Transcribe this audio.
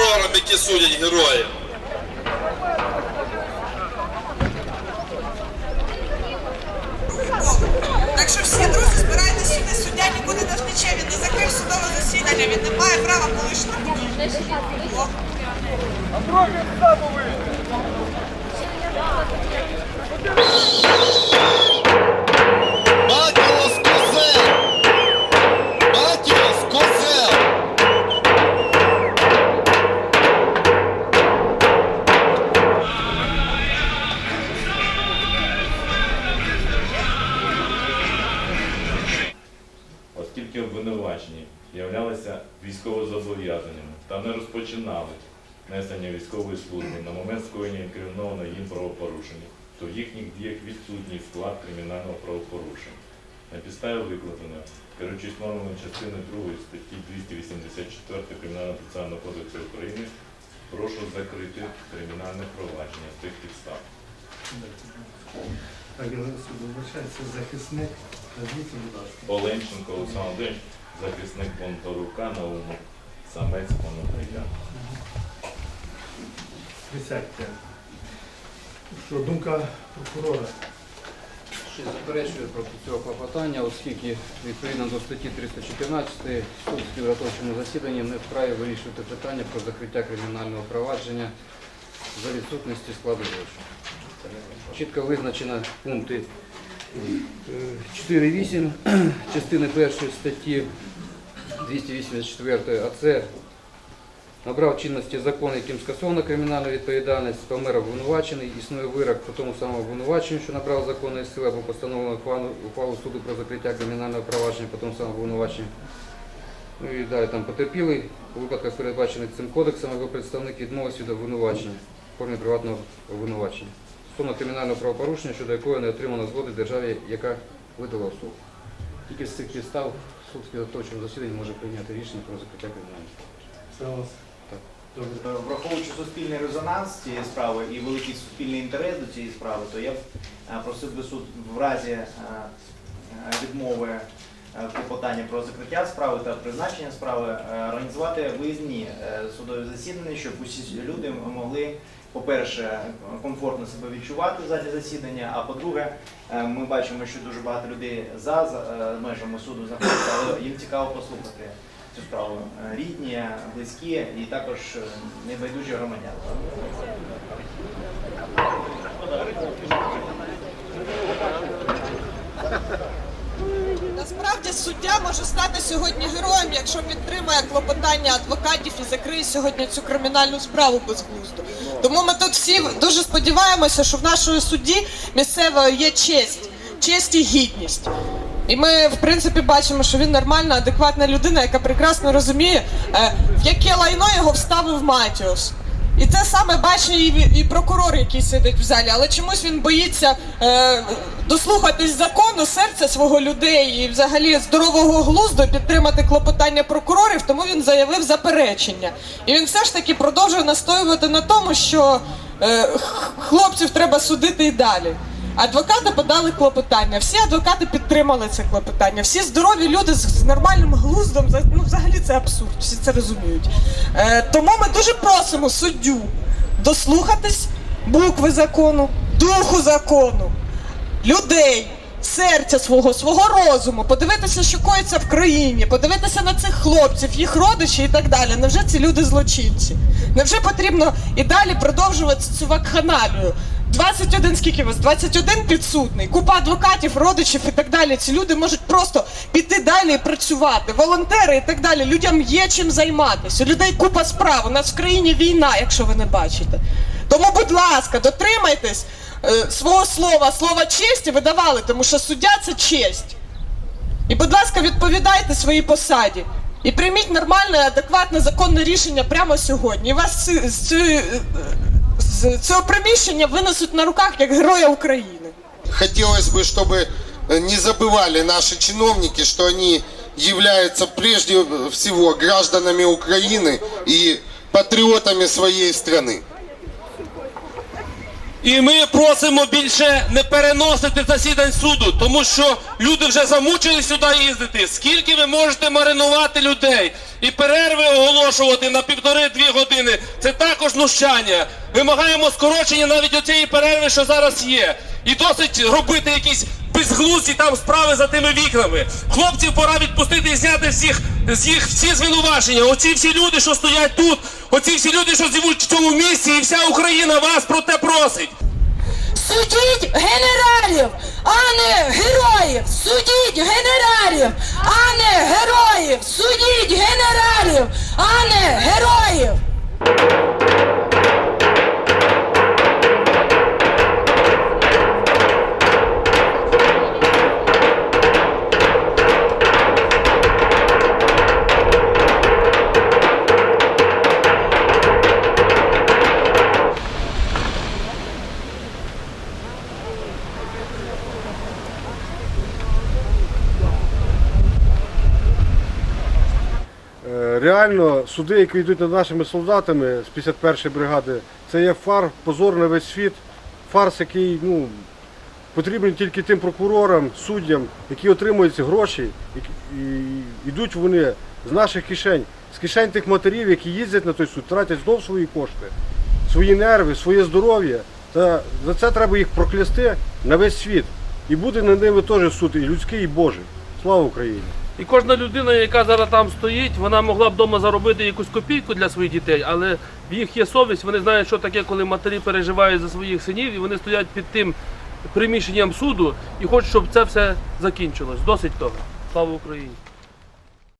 прокурорам, які судять героїв. Так що всі друзі збирайтесь сюди, суддя нікуди не втече, він не закрив судове засідання, він не має права полишити будівлю. О. Матіос та не розпочинали несення військової служби на момент скоєння інкримінованого їм правопорушення, то в їхніх діях відсутній склад кримінального правопорушення. На підставі викладеного, керуючись нормами частини 2 статті 284 Кримінального процесуального кодексу України, прошу закрити кримінальне провадження з тих підстав. Так, я вибачаюся, захисник. Оленченко Олександр Володимирович, захисник Бондарука Науму, самець Пономаря. Присядьте. Що, думка прокурора? Ще заперечую проти цього клопотання, оскільки відповідно до статті 314 суд в засіданні не вправі вирішувати питання про закриття кримінального провадження за відсутності складу злочину. Чітко визначено пункти е, 4.8 частини 1 статті 284 АЦ Набрав чинності закон, яким скасована кримінальна відповідальність, помер обвинувачений, існує вирок по тому самому обвинуваченню, що набрав законної сили або постановлено ухвалу, суду про закриття кримінального провадження по тому самому обвинуваченню. Ну і далі там потерпілий у випадках, передбачених цим кодексом, або представник відмовився від обвинувачення в формі приватного обвинувачення. Стосовно кримінального правопорушення, щодо якої не отримано згоди державі, яка видала суд. Тільки з цих підстав суд в співроточному засіданні може прийняти рішення про закриття кримінального. Так. Е, Враховуючи суспільний резонанс цієї справи і великий суспільний інтерес до цієї справи, то я б е, просив би суд в разі е, відмови клопотання про закриття справи та призначення справи е, організувати виїзні е, судові засідання, щоб усі люди могли, по-перше, комфортно себе відчувати в залі засідання, а по-друге, е, ми бачимо, що дуже багато людей за е, межами суду знаходяться, але їм цікаво послухати цю справу Е, рідні, близькі і також е, небайдужі громадяни. Насправді суддя може стати сьогодні героєм, якщо підтримає клопотання адвокатів і закриє сьогодні цю кримінальну справу безглуздо. Тому ми тут всі дуже сподіваємося, що в нашої судді місцевої є честь, честь і гідність. І ми, в принципі, бачимо, що він нормальна, адекватна людина, яка прекрасно розуміє, е, в яке лайно його вставив Матіус. І це саме бачить і, прокурор, який сидить в залі, але чомусь він боїться е, дослухатись закону, серця свого людей і взагалі здорового глузду підтримати клопотання прокурорів, тому він заявив заперечення. І він все ж таки продовжує настоювати на тому, що е, хлопців треба судити і далі. Адвокати подали клопотання, всі адвокати підтримали це клопотання. Всі здорові люди з, нормальним глуздом. Ну, взагалі це абсурд, всі це розуміють. Е, тому ми дуже просимо суддю дослухатись букви закону, духу закону, людей, серця свого, свого розуму, подивитися, що коїться в країні, подивитися на цих хлопців, їх родичі і так далі. Невже ці люди злочинці? Невже потрібно і далі продовжувати цю вакханалію? 21, скільки вас? 21 підсудний, купа адвокатів, родичів і так далі. Ці люди можуть просто піти далі і працювати. Волонтери і так далі. Людям є чим займатися. Людей купа справ. У нас в країні війна, якщо ви не бачите. Тому, будь ласка, дотримайтесь е, свого слова, слова честі ви давали, тому що суддя це честь. І, будь ласка, відповідайте своїй посаді. І прийміть нормальне, адекватне, законне рішення прямо сьогодні. І вас ці- ці- з цього приміщення винесуть на руках як героя України. Хотелось бы, чтобы э, не забывали наши чиновники, что они являются прежде всего гражданами Украины и патриотами своей страны. І ми просимо більше не переносити засідань суду, тому що люди вже замучили сюди їздити. Скільки ви можете маринувати людей і перерви оголошувати на півтори-дві години? Це також знущання. Вимагаємо скорочення навіть оцієї перерви, що зараз є. І досить робити якісь безглузді там справи за тими вікнами. Хлопців пора відпустити і зняти всіх з їх всі звинувачення. Оці всі люди, що стоять тут, оці всі люди, що живуть в цьому місті, і вся Україна вас про те просить. Судіть генералів, а не героїв! Судіть генералів, а не героїв! Судіть генералів, а не героїв! Реально, суди, які йдуть над нашими солдатами з 51-ї бригади, це є фар, позор на весь світ, фарс, який ну, потрібен тільки тим прокурорам, суддям, які отримують гроші, і йдуть вони з наших кишень, з кишень тих матерів, які їздять на той суд, тратять знов свої кошти, свої нерви, своє здоров'я. Та за це треба їх проклясти на весь світ. І буде над ними теж суд, і людський, і Божий. Слава Україні! І кожна людина, яка зараз там стоїть, вона могла б вдома заробити якусь копійку для своїх дітей, але в їх є совість, вони знають, що таке, коли матері переживають за своїх синів, і вони стоять під тим приміщенням суду і хочуть, щоб це все закінчилось. Досить того. Слава Україні!